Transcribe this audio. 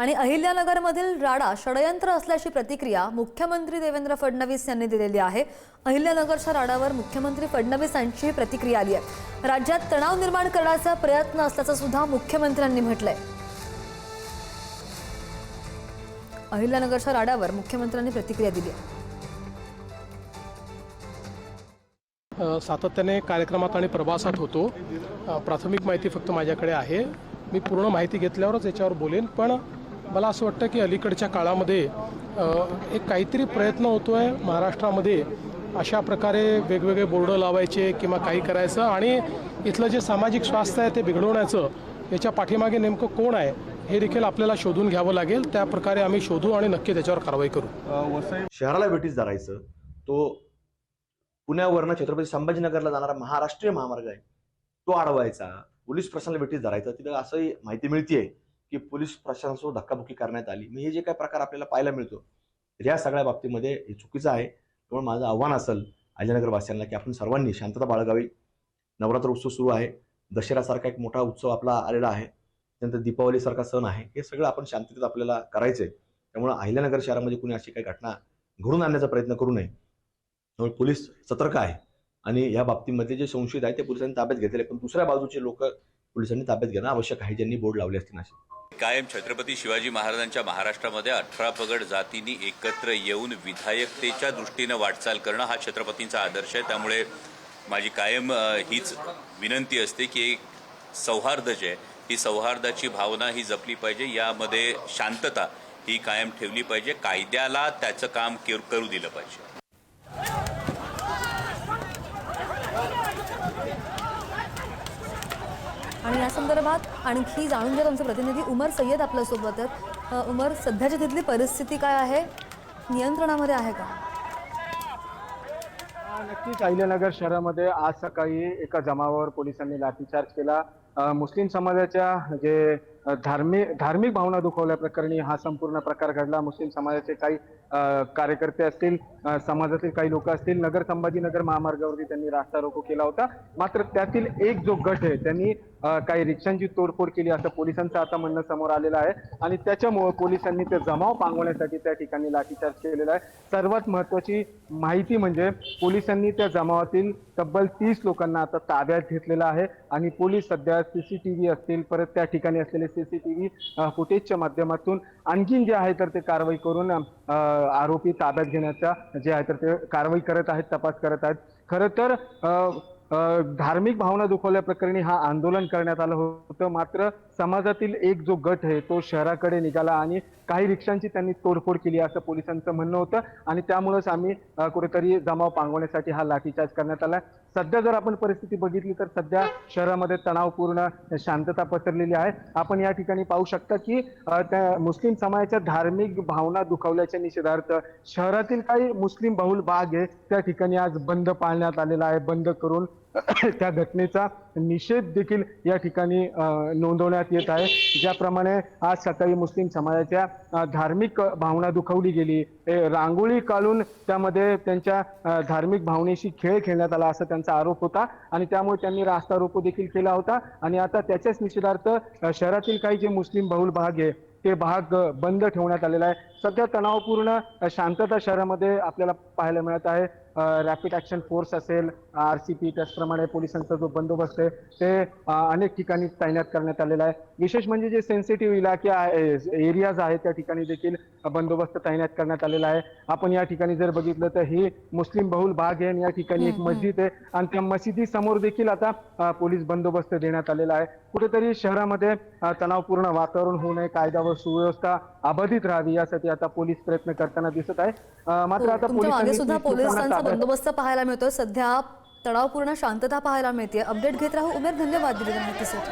आणि अहिल्यानगरमधील राडा षडयंत्र असल्याची प्रतिक्रिया मुख्यमंत्री देवेंद्र फडणवीस यांनी दिलेली आहे. अहिल्यानगरच्या राडावर मुख्यमंत्री फडणवीस यांची ही प्रतिक्रिया आली आहे. राज्यात तणाव निर्माण करण्याचा प्रयत्न असल्याचं सुद्धा मुख्यमंत्र्यांनी म्हटलंय. अहिल्यानगरच्या राड्यावर मुख्यमंत्र्यांनी प्रतिक्रिया दिली आहे. सातत्याने कार्यक्रमात आणि प्रवासात होतो. प्राथमिक माहिती फक्त माझ्याकडे आहे. मी पूर्ण माहिती घेतल्यावरच याच्यावर बोलेन पण मला असं वाटतं की अलीकडच्या काळामध्ये एक काहीतरी प्रयत्न होतो आहे महाराष्ट्रामध्ये अशा प्रकारे वेगवेगळे बोर्ड लावायचे किंवा काही करायचं आणि इथलं जे सामाजिक स्वास्थ्य आहे ते बिघडवण्याचं याच्या पाठीमागे नेमकं कोण आहे हे देखील आपल्याला शोधून घ्यावं लागेल. त्या प्रकारे आम्ही शोधू आणि नक्की त्याच्यावर कारवाई करू. शहराला भेटीस धरायचं. तो पुण्यावरनं छत्रपती संभाजीनगरला जाणारा महाराष्ट्रीय महामार्ग आहे. तो अडवायचा. पोलीस प्रशासनाला भेटीस धरायचं. तिथं असंही माहिती मिळतीये. की पोलीस प्रशासनासोबत धक्काबुक्की करण्यात आली. मी हे जे काही प्रकार आपल्याला पाहायला मिळतो तर या सगळ्या बाबतीमध्ये हे चुकीचं आहे. त्यामुळे माझं आव्हान असेल अजयनगरवासियांना की आपण सर्वांनी शांतता बाळगावी. नवरात्र उत्सव सुरू आहे. दशऱ्यासारखा एक मोठा उत्सव आपला आलेला आहे. त्यानंतर दीपावलीसारखा सण आहे. हे सगळं आपण शांततेत आपल्याला करायचं आहे त्यामुळे अहिल्यानगर शहरामध्ये कुणी अशी काही घटना घडून आणण्याचा प्रयत्न करू नये. त्यामुळे पोलीस सतर्क आहे. आणि या बाबतीमध्ये जे संशयित आहे ते पोलिसांनी ताब्यात घेतलेले पण दुसऱ्या बाजूचे लोक पोलिसांनी ताब्यात घेणं आवश्यक आहे. ज्यांनी बोर्ड लावले असतील नाशिक. कायम छत्रपती शिवाजी महाराजांच्या महाराष्ट्रामध्ये अठरा पगड जातींनी एकत्र येऊन विधायकतेच्या दृष्टीनं वाटचाल करणं हा छत्रपतींचा आदर्श आहे. त्यामुळे माझी कायम हीच विनंती असते की एक सौहार्द जे आहे ही सौहार्दाची भावना ही जपली पाहिजे. यामध्ये शांतता ही कायम ठेवली पाहिजे. कायद्याला त्याचं काम केर- करू दिलं पाहिजे आणि या संदर्भात आणखी जाणून घेत आमचे प्रतिनिधी उमर सय्यद आपल्यासोबत आहेत. उमर सध्याची तिथली परिस्थिती काय आहे? नियंत्रणामध्ये आहे का? नक्कीच. अहिल्यानगर शहरामध्ये आज सकाळी एका जमावावर पोलिसांनी लाठीचार्ज केला. मुस्लिम समाजाच्या जे धार्मिक धार्मिक भावना दुखवल्या प्रकरणी हा संपूर्ण प्रकार घडला. मुस्लिम समाजाचे काही कार्यकर्ते असतील समाजातील काही लोक असतील नगर संभाजीनगर महामार्गावरती त्यांनी रास्ता रोको केला होता. मात्र त्यातील एक जो गट आहे त्यांनी काही रिक्षांची तोडफोड केली असं पोलिसांचं आता म्हणणं समोर आलेलं आहे. आणि त्याच्यामुळे पोलिसांनी ते जमाव पांगवण्यासाठी त्या ठिकाणी लाठीचार्ज केलेला आहे. सर्वात महत्वाची माहिती म्हणजे पोलिसांनी त्या जमावातील तब्बल तीस लोकांना आता ताब्यात घेतलेला आहे. आणि पोलीस सध्या सीसीटीव्ही असतील परत त्या ठिकाणी असलेले सीसीटीव्ही फुटेजच्या माध्यमातून आणखीन जे आहे तर ते कारवाई करून आरोपी ताब्यात घेण्याचा जे आहे तर ते कारवाई करत आहेत तपास करत आहेत. खरं तर धार्मिक भावना दुखवल्या प्रकरणी हा आंदोलन करण्यात आलं होतं. मात्र समाजातील एक जो गट आहे तो शहराकडे निघाला आणि काही रिक्षांची त्यांनी तोडफोड केली असं पोलिसांचं म्हणणं होतं. आणि त्यामुळेच आम्ही कुठेतरी जमाव पांगवण्यासाठी हा लाठीचार्ज करण्यात आला. सध्या जर आपण परिस्थिती बघितली तर सध्या शहरामध्ये तणावपूर्ण शांतता पसरलेली आहे. आपण या ठिकाणी पाहू शकता की त्या मुस्लिम समाजाच्या धार्मिक भावना दुखावल्याच्या निषेधार्थ शहरातील काही मुस्लिम बहुल भाग आहे त्या ठिकाणी आज बंद पाळण्यात आलेला आहे. बंद करून त्या घटनेचा निषेध देखील या ठिकाणी नोंदवण्यात येत आहे. ज्याप्रमाणे आज सकाळी मुस्लिम समाजाच्या धार्मिक भावना दुखवली गेली. रांगोळी काढून त्यामध्ये त्यांच्या धार्मिक भावनेशी खेळ खेळण्यात आला असा त्यांचा आरोप होता. आणि त्यामुळे त्यांनी रास्ता रोको देखील केला होता. आणि आता त्याच्याच निषेधार्थ शहरातील काही जे मुस्लिम बहुल भाग आहे ते भाग बंद ठेवण्यात आलेला आहे. सध्या तणावपूर्ण शांतता शहरामध्ये आपल्याला पाहायला मिळत आहे. रॅपिड ऍक्शन फोर्स असेल आर सी पी त्याचप्रमाणे पोलिसांचा जो बंदोबस्त आहे ते अनेक ठिकाणी तैनात करण्यात आलेला आहे. विशेष म्हणजे जे सेन्सिटिव्ह इलाके एरियाज आहेत त्या ठिकाणी देखील बंदोबस्त तैनात करण्यात आलेला आहे. आपण या ठिकाणी जर बघितलं तर ही मुस्लिम बहुल भाग आहे आणि या ठिकाणी एक मस्जिद आहे आणि त्या मशिदी समोर देखील आता पोलीस बंदोबस्त देण्यात आलेला आहे. कुठेतरी शहरामध्ये तणावपूर्ण वातावरण होऊ नये कायदा व सुव्यवस्था अबाधित राहावी यासाठी आता पोलीस प्रयत्न करताना दिसत आहे. मात्र हो, आता पोलिसांनी सुद्धा पोलिसांचा बंदोबस्त पाहायला मिळतोय. सध्या तणावपूर्ण शांतता पाहायला मिळते अपडेट घेत राहू. उमेर धन्यवाद दिलेल्या माहितीसाठी.